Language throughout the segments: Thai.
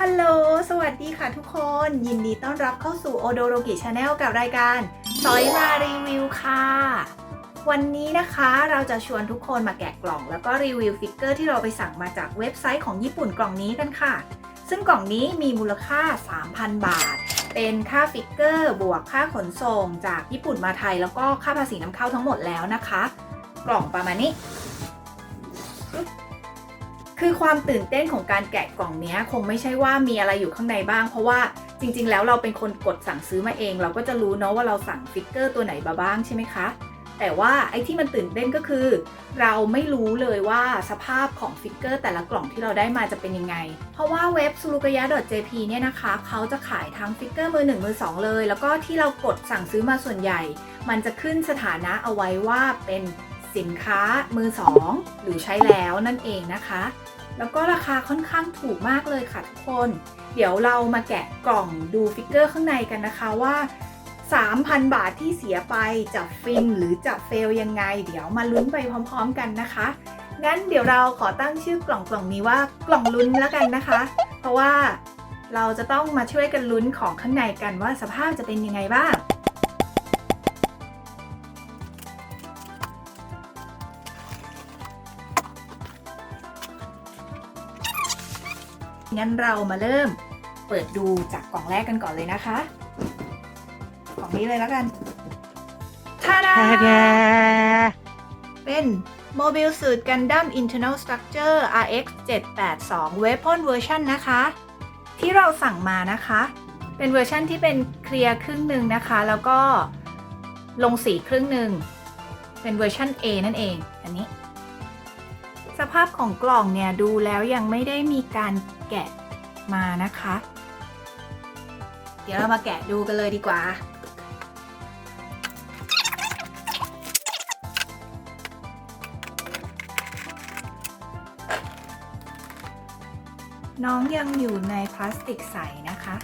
ฮัลโหล สวัสดีค่ะทุกคน ยินดีต้อนรับเข้าสู่โอโดโรกิชาแนลกับรายการสอยมารีวิวค่ะ วันนี้นะคะเราจะชวนทุกคนมาแกะกล่อง แล้วก็รีวิวฟิกเกอร์ที่เราไปสั่งมาจากเว็บไซต์ของญี่ปุ่นกล่องนี้กันค่ะ ซึ่งกล่องนี้มีมูลค่า 3,000 บาท เป็นค่าฟิกเกอร์บวกค่าขนส่งจากญี่ปุ่นมาไทย แล้วก็ค่าภาษีนำเข้าทั้งหมดแล้วนะคะ กล่องประมาณนี้ คือความตื่นเต้นของการแกะกล่องนี้คงไม่ใช่ว่ามีอะไรอยู่ข้างในบ้าง เพราะว่าจริง ๆ แล้วเราเป็นคนกดสั่งซื้อมาเอง เราก็จะรู้เนาะว่าเราสั่งฟิกเกอร์ตัวไหนมาบ้างใช่ไหมคะ แต่ว่าไอ้ที่มันตื่นเต้นก็คือ เราไม่รู้เลยว่าสภาพของฟิกเกอร์แต่ละกล่องที่เราได้มาจะเป็นยังไง เพราะว่าเว็บ s u r u k a y a jp เนี่ยนะคะเขาจะขายทั้งฟิกเกอร์มือหนึ่งมือสองเลย แล้วก็ที่เรากดสั่งซื้อมาส่วนใหญ่ มันจะขึ้นสถานะเอาไว้ว่าเป็นสินค้ามือสองหรือใช้แล้วนั่นเองนะคะ แล้วก็ราคาค่อนข้างถูกมากเลยค่ะทุกคน เดี๋ยวเรามาแกะกล่องดูฟิกเกอร์ข้างในกันนะคะว่า 3,000 บาทที่เสียไปจะฟินหรือจะเฟลยังไง เดี๋ยวมาลุ้นไปพร้อมๆกันนะคะ งั้นเดี๋ยวเราขอตั้งชื่อกล่องกล่องนี้ว่ากล่องลุ้นแล้วกันนะคะ เพราะว่าเราจะต้องมาช่วยกันลุ้นของข้างในกันว่าสภาพจะเป็นยังไงบ้าง งั้นเรามาเริ่มเปิดดูจากกล่องแรกกันก่อนเลยนะคะ กล่องนี้เลยแล้วกันทาดาเป็น Mobile Suit Gundam Internal Structure RX 782 Weapon Version นะคะ ที่เราสั่งมานะคะ เป็นเวอร์ชั่นที่เป็นเคลียร์ครึ่งหนึ่งนะคะ แล้วก็ลงสีครึ่งหนึ่ง เป็นเวอร์ชัน A นั่นเอง อันนี้ สภาพของกล่องเนี่ยดูแล้วยังไม่ได้มีการแกะมานะคะ เดี๋ยวเรามาแกะดูกันเลยดีกว่า น้องยังอยู่ในพลาสติกใสนะคะ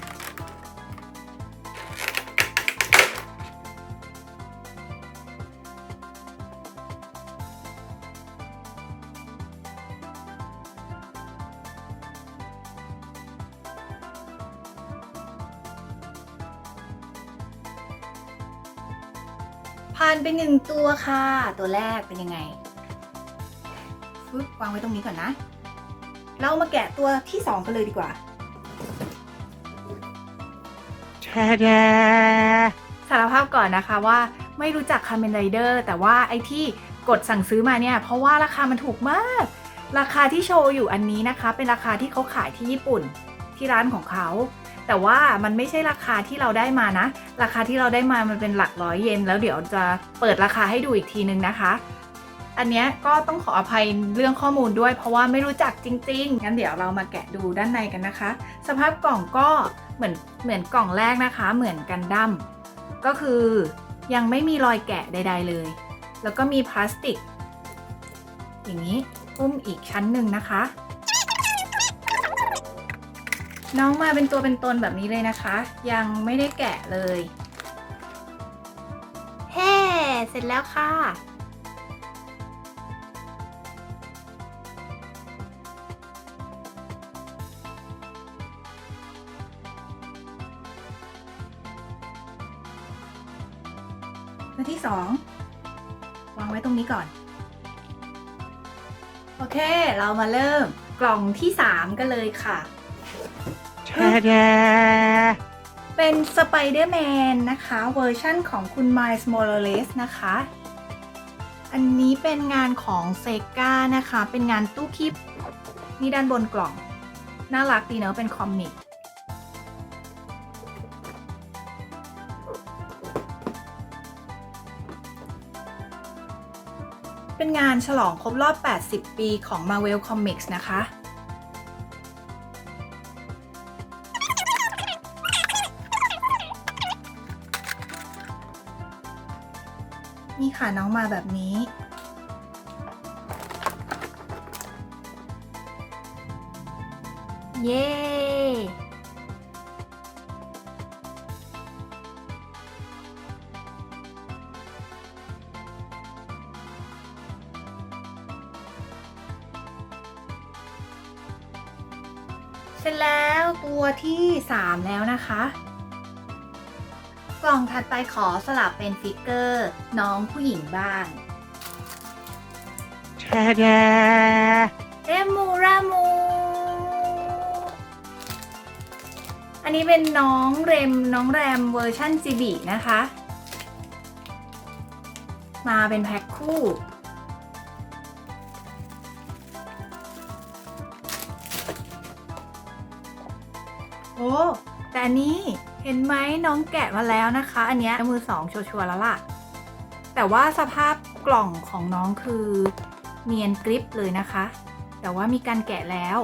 หนึ่งตัวค่ะ ตัวแรกเป็นยังไงฟึบวางไว้ตรงนี้ก่อนนะ เรามาแกะตัวที่2กันเลยดีกว่าสารภาพก่อนนะคะว่าไม่รู้จักคา m เมนไรเดอร์แต่ว่าไอ้ที่กดสั่งซื้อมาเนี่ย เพราะว่าราคามันถูกมาก ราคาที่โชว์อยู่อันนี้นะคะ เป็นราคาที่เขาขายที่ญี่ปุ่นที่ร้านของเขา แต่ว่ามันไม่ใช่ราคาที่เราได้มานะ ราคาที่เราได้มามันเป็นหลักร้อยเยนแล้วเดี๋ยวจะเปิดราคาให้ดูอีกทีนึงนะคะ อันนี้ก็ต้องขออภัยเรื่องข้อมูลด้วย เพราะว่าไม่รู้จักจริงๆงั้นเดี๋ยวเรามาแกะดูด้านในกันนะคะ สภาพกล่องก็เหมือนเหมือนกล่องแรกนะคะ เหมือนกันดั้มก็คือยังไม่มีรอยแกะใด ๆ เลย แล้วก็มีพลาสติก อย่างนี้หุ้มอีกชั้นหนึ่งนะคะ น้องมาเป็นตัวเป็นตนแบบนี้เลยนะคะ ยังไม่ได้แกะเลย เฮ้ เสร็จแล้วค่ะ ตัวที่สองวางไว้ตรงนี้ก่อน โอเค เรามาเริ่มกล่องที่สามกันเลยค่ะ เป็นสไปเดอร์แมนนะคะเวอร์ชั่นของคุณ Miles Morales นะคะ อันนี้เป็นงานของเซกานะคะ เป็นงานตู้คีบนี่ด้านบนกล่อง น่ารักดีเนอะเป็นคอมิกเป็นงานฉลองครบรอบ 80 ปีของ Marvel Comics นะคะ ค่ะน้องมาแบบนี้ เย้เสร็จแล้วตัวที่ 3 แล้วนะคะ กล่องถัดไปขอสลับเป็นฟิกเกอร์ น้องผู้หญิงบ้างแช่แดเรมูรามู อันนี้เป็นน้องเรมน้องแรมเวอร์ชั่นจีบีนะคะ มาเป็นแพ็คคู่โอ้ แต่นี้เห็นไหมน้องแกะมาแล้วนะคะ อันนี้มือสองชัวร์แล้วล่ะ แต่ว่าสภาพกล่องของน้องคือเนียนกริปเลยนะคะ แต่ว่ามีการแกะแล้ว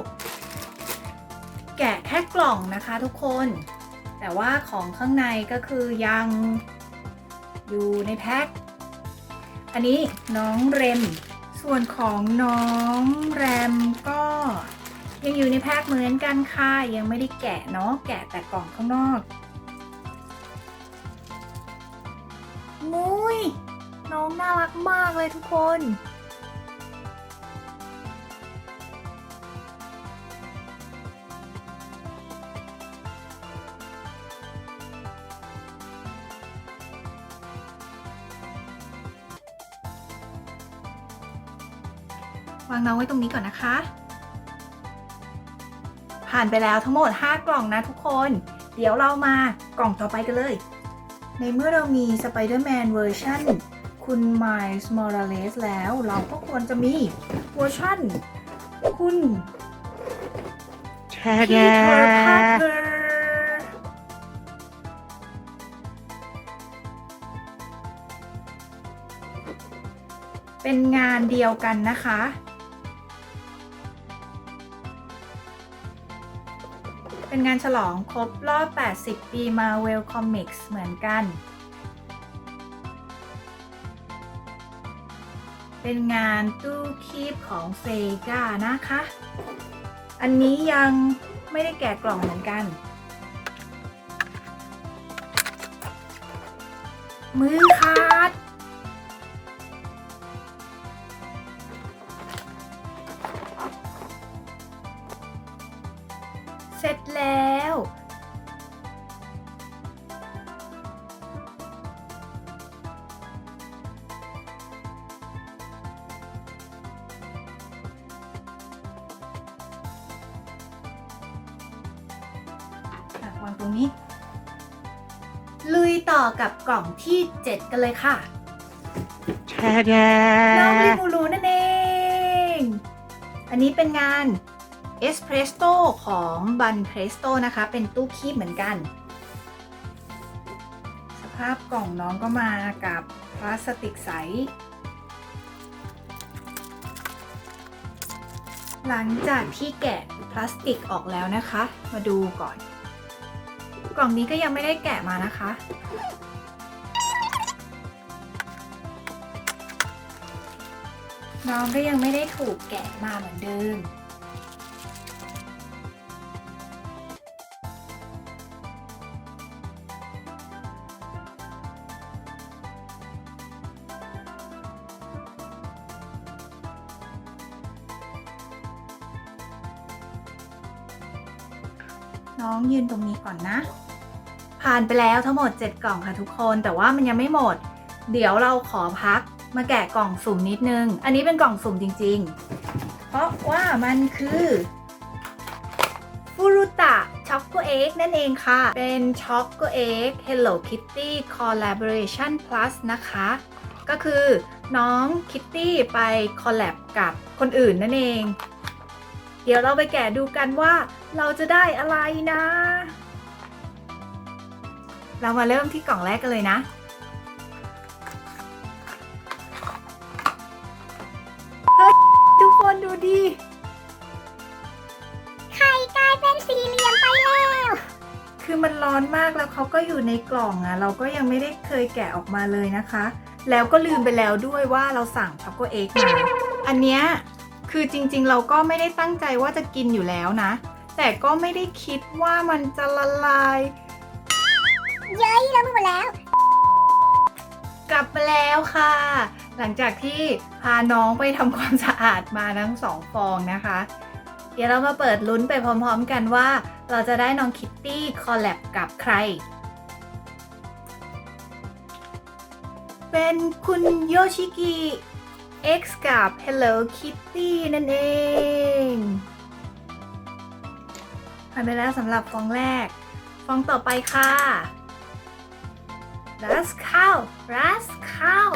แกะแค่กล่องนะคะทุกคน แต่ว่าของข้างในก็คือยังอยู่ในแพ็ค อันนี้น้องเรม ส่วนของน้องแรมก็ ยังอยู่ในแพ็คเหมือนกันค่ะ ยังไม่ได้แกะเนาะ แกะแต่กล่องข้างนอก มุ้ย น้องน่ารักมากเลยทุกคน วางน้องไว้ตรงนี้ก่อนนะคะ ผ่านไปแล้วทั้งหมด 5 กล่องนะทุกคน เดี๋ยวเรามากล่องต่อไปกันเลย ในเมื่อเรามี Spider-Man เวอร์ชันคุณ Miles Morales แล้ว เราก็ควรจะมีเวอร์ชันคุณแช่แด Peter Parker เป็นงานเดียวกันนะคะ เป็นงานฉลองครบรอบ 80 ปี Marvel Comics เหมือนกัน เป็นงานตู้คีบของเซกานะคะ อันนี้ยังไม่ได้แกะกล่องเหมือนกัน มือขาด วางตรงนี้ ลุยต่อกับกล่องที่ 7 กันเลยค่ะแช่แดน้องลิมูรูนั่นเอง อันนี้เป็นงานเอสเพรสโตของบันเพรสโตนะคะ เป็นตู้คีบเหมือนกัน สภาพกล่องน้องก็มากับพลาสติกใส หลังจากที่แกะพลาสติกออกแล้วนะคะ มาดูก่อน กล่องนี้ก็ยังไม่ได้แกะมานะคะ น้องก็ยังไม่ได้ถูกแกะมาเหมือนเดิม น้องยืนตรงนี้ก่อนนะ ผ่านไปแล้วทั้งหมด 7 กล่องค่ะทุกคน แต่ว่ามันยังไม่หมด เดี๋ยวเราขอพักมาแกะกล่องสุ่มนิดนึง อันนี้เป็นกล่องสุ่มจริง ๆ เพราะว่ามันคือฟูรุตะช็อกโกเอ็กนั่นเองค่ะ เป็นช็อกโกเอ็ก Hello Kitty Collaboration Plus นะคะ ก็คือน้องคิตตี้ไปคอลแลบกับคนอื่นนั่นเอง เดี๋ยวเราไปแกะดูกันว่าเราจะได้อะไรนะ เรามาเริ่มที่กล่องแรกกันเลยนะ เฮ้ย ทุกคนดูดิไข่กลายเป็นสี่เหลี่ยมไปแล้ว คือมันร้อนมากแล้วเขาก็อยู่ในกล่องอะเราก็ยังไม่ได้เคยแกะออกมาเลยนะคะ แล้วก็ลืมไปแล้วด้วยว่าเราสั่งช็อกโกเอ็กมา อันเนี้ยคือจริงๆ เราก็ไม่ได้ตั้งใจว่าจะกินอยู่แล้วนะ แต่ก็ไม่ได้คิดว่ามันจะละลาย เย้ยแล้วมึงหมดแล้ว กลับมาแล้วค่ะ หลังจากที่พาน้องไปทำความสะอาดมาทั้งสองฟองนะคะ เดี๋ยวเรามาเปิดลุ้นไปพร้อมๆกันว่า เราจะได้น้องคิตตี้คอลแลบกับใคร เป็นคุณโยชิกิ X กับ Hello Kitty นั่นเองผ่านไปแล้วสำหรับฟองแรก ฟองต่อไปค่ะ รัสข้าวรัสข้าว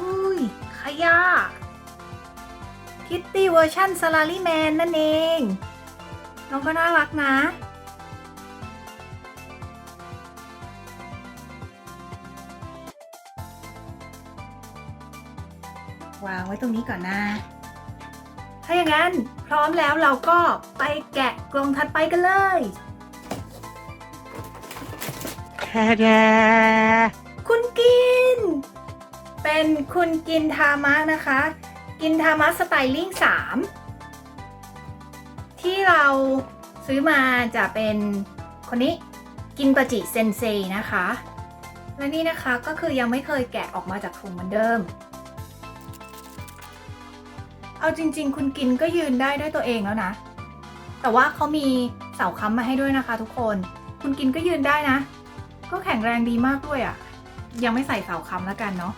อุ้ย ขยะคิตตี้เวอร์ชันสลารีแมนนั่นเอง น้องก็น่ารักนะ วางไว้ตรงนี้ก่อนนะถ้าอย่างนั้นพร้อมแล้วเราก็ไปแกะกล่องถัดไปกันเลย แดคุณกิน เป็นคุณกินทามะนะคะ กินทามะสไตลิ่ง3ที่เราซื้อมาจะเป็นคนนี้กินปาจิเซนเซนะคะ และนี่นะคะก็คือยังไม่เคยแกะออกมาจากถุงเหมือนเดิม เอาจริง ๆ คุณกินก็ยืนได้ด้วยตัวเองแล้วนะ แต่ว่าเขามีเสาค้ำมาให้ด้วยนะคะทุกคน คุณกินก็ยืนได้นะ ก็แข็งแรงดีมากด้วยอะ่ะ ยังไม่ใส่เสาค้ำแล้วกันเนาะ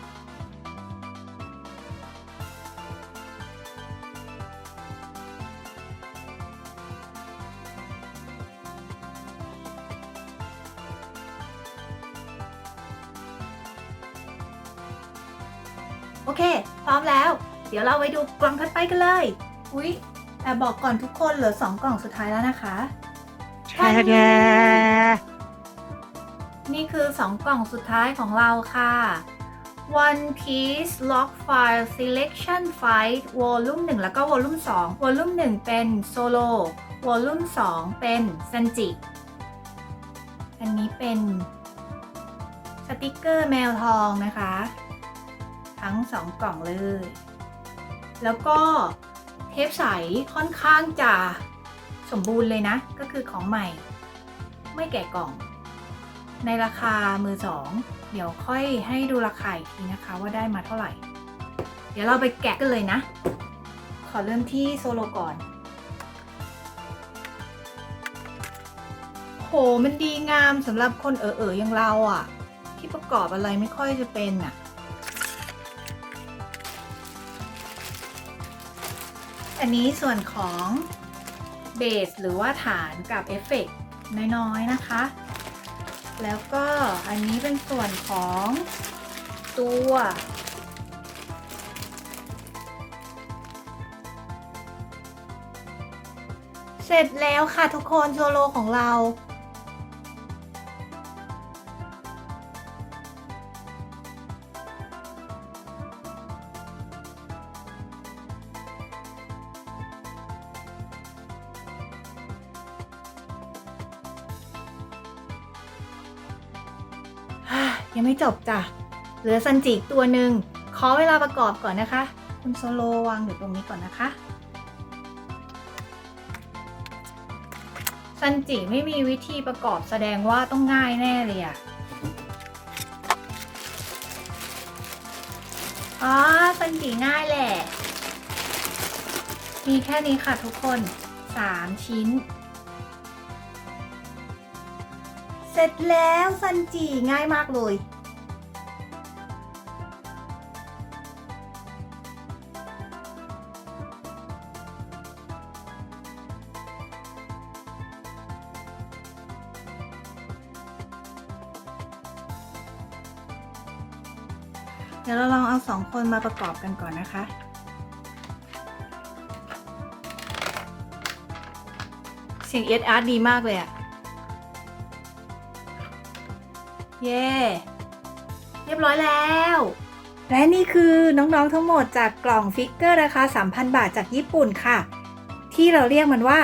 โอเค พร้อมแล้ว เดี๋ยวเราไปดูกล่องถัดไปกันเลย อุ๊ยแต่บอกก่อนทุกคนเหลือสองกล่องสุดท้ายแล้วนะคะแช่แนี่คือ 2 กล่องสุดท้ายของเราค่ะ One Piece Lock File Selection Fight Volume 1 แล้วก็ Volume 2 Volume 1 เป็นโซโล่ Volume 2 เป็นซันจิอันนี้เป็นสติกเกอร์แมวทองนะคะ ทั้ง 2 กล่องเลย แล้วก็เทปใสค่อนข้างจะสมบูรณ์เลยนะ ก็คือของใหม่ ไม่แกะกล่อง ในราคามือสอง เดี๋ยวค่อยให้ดูราคาอีกทีนะคะว่าได้มาเท่าไหร่ เดี๋ยวเราไปแกะกันเลยนะ ขอเริ่มที่โซโลก่อน โห มันดีงามสำหรับคนเอ๋อๆอย่างเราอะ่ะ ที่ประกอบอะไรไม่ค่อยจะเป็นอะอันนี้ส่วนของเบสหรือว่าฐานกับเอฟเฟกต์น้อยๆนะคะ แล้วก็อันนี้เป็นส่วนของตัว เสร็จแล้วค่ะทุกคนโซโลของเราฮ่า จบจ้ะ เหลือซันจิอีกตัวหนึ่ง ขอเวลาประกอบก่อนนะคะ คุณโซโลวางอยู่ตรงนี้ก่อนนะคะ ซันจิไม่มีวิธีประกอบแสดงว่าต้องง่ายแน่เลยอะอ๋อซันจิง่ายแหละ มีแค่นี้ค่ะทุกคน 3 ชิ้นเสร็จแล้วซันจิง่ายมากเลย เดี๋ยวเราลองเอาสองคนมาประกอบกันก่อนนะคะ เสียงเอสอาร์ดีมากเลยอะเย้เรียบร้อยแล้ว และนี่คือน้องๆทั้งหมดจากกล่องฟิกเกอร์ราคา 3,000 บาทจากญี่ปุ่นค่ะ ที่เราเรียกมันว่า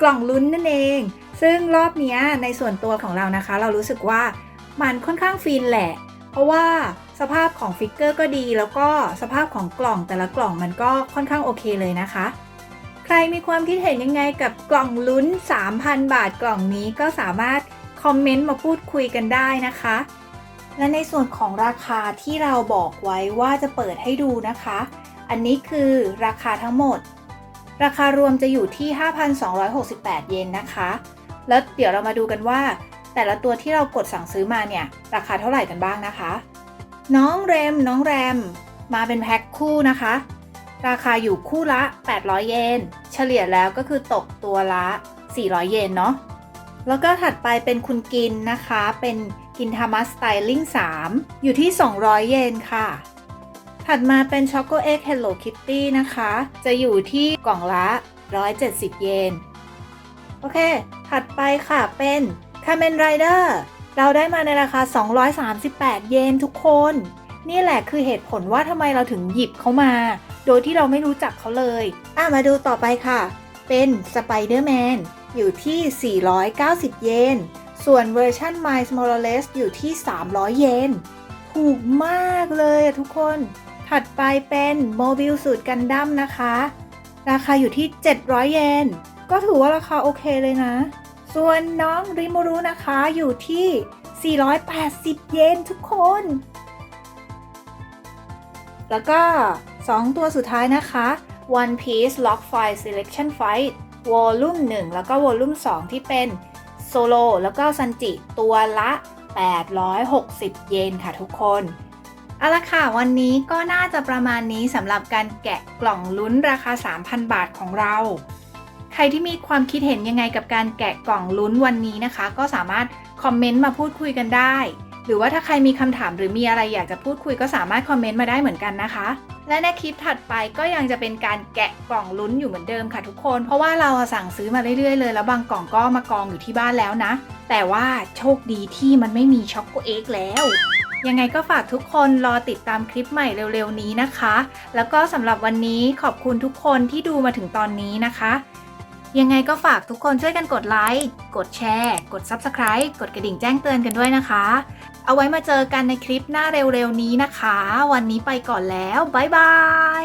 กล่องลุ้นนั่นเอง ซึ่งรอบนี้ในส่วนตัวของเรานะคะ เรารู้สึกว่ามันค่อนข้างฟินแหละ เพราะว่า สภาพของฟิกเกอร์ก็ดี แล้วก็สภาพของกล่องแต่ละกล่องมันก็ค่อนข้างโอเคเลยนะคะ ใครมีความคิดเห็นยังไงกับกล่องลุ้น 3,000 บาทกล่องนี้ก็สามารถคอมเมนต์มาพูดคุยกันได้นะคะ และในส่วนของราคาที่เราบอกไว้ว่าจะเปิดให้ดูนะคะ อันนี้คือราคาทั้งหมด ราคารวมจะอยู่ที่ 5,268 เยนนะคะ แล้วเดี๋ยวเรามาดูกันว่า แต่ละตัวที่เรากดสั่งซื้อมาเนี่ย ราคาเท่าไหร่กันบ้างนะคะ น้องเรม น้องแรม มาเป็นแพ็คคู่นะคะ ราคาอยู่คู่ละ 800 เยน เฉลี่ยแล้วก็คือตกตัวละ 400 เยนเนาะ แล้วก็ถัดไปเป็นคุณกินนะคะ เป็นกินทามัสสไตลิ่ง 3 อยู่ที่ 200 เยนค่ะ ถัดมาเป็นช็อกโกเอ็ก Hello Kitty นะคะ จะอยู่ที่กล่องละ 170 เยน โอเค ถัดไปค่ะเป็น Kamen Rider เราได้มาในราคา 238 เยนทุกคน นี่แหละคือเหตุผลว่าทำไมเราถึงหยิบเขามา โดยที่เราไม่รู้จักเขาเลยอะมาดูต่อไปค่ะ เป็น Spider-Man อยู่ที่ 490 เยน ส่วนเวอร์ชัน Miles Morales อยู่ที่ 300 เยน ถูกมากเลยอะทุกคน ถัดไปเป็นโมบิลสูตรกันดั้มนะคะ ราคาอยู่ที่ 700 เยน ก็ถือว่าราคาโอเคเลยนะ ส่วนน้องริมูรุนะคะอยู่ที่ 480 เยนทุกคน แล้วก็ 2 ตัวสุดท้ายนะคะ One Piece Lock File Selection Fight Volume 1แล้วก็ Volume 2ที่เป็นโซโลแล้วก็ซันจิตัวละ 860 เยนค่ะทุกคนเอาละค่ะ วันนี้ก็น่าจะประมาณนี้สำหรับการแกะกล่องลุ้นราคา 3,000 บาทของเรา รที่มีความคิดเห็นยังไงกับการแกะกล่องลุ้นวันนี้นะคะ ก็สามารถคอมเมนต์มาพูดคุยกันได้ หรือว่าถ้าใครมีคำถามหรือมีอะไรอยากจะพูดคุยก็สามารถคอมเมนต์มาได้เหมือนกันนะคะ และในคลิปถัดไปก็ยังจะเป็นการแกะกล่องลุ้นอยู่เหมือนเดิมค่ะทุกคน เพราะว่าเราสั่งซื้อมาเรื่อยๆเลยแล้วบางกล่องก็มากองอยู่ที่บ้านแล้วนะ แต่ว่าโชคดีที่มันไม่มีช็อกโกเอ็กแล้วยังไงก็ฝากทุกคนรอติดตามคลิปใหม่เร็วๆนี้นะคะ แล้วก็สำหรับวันนี้ขอบคุณทุกคนที่ดูมาถึงตอนนี้นะคะ ยังไงก็ฝากทุกคนช่วยกันกดไลค์ กดแชร์ กด Subscribe กดกระดิ่งแจ้งเตือนกันด้วยนะคะ เอาไว้มาเจอกันในคลิปหน้าเร็วๆนี้นะคะ วันนี้ไปก่อนแล้ว บ๊ายบาย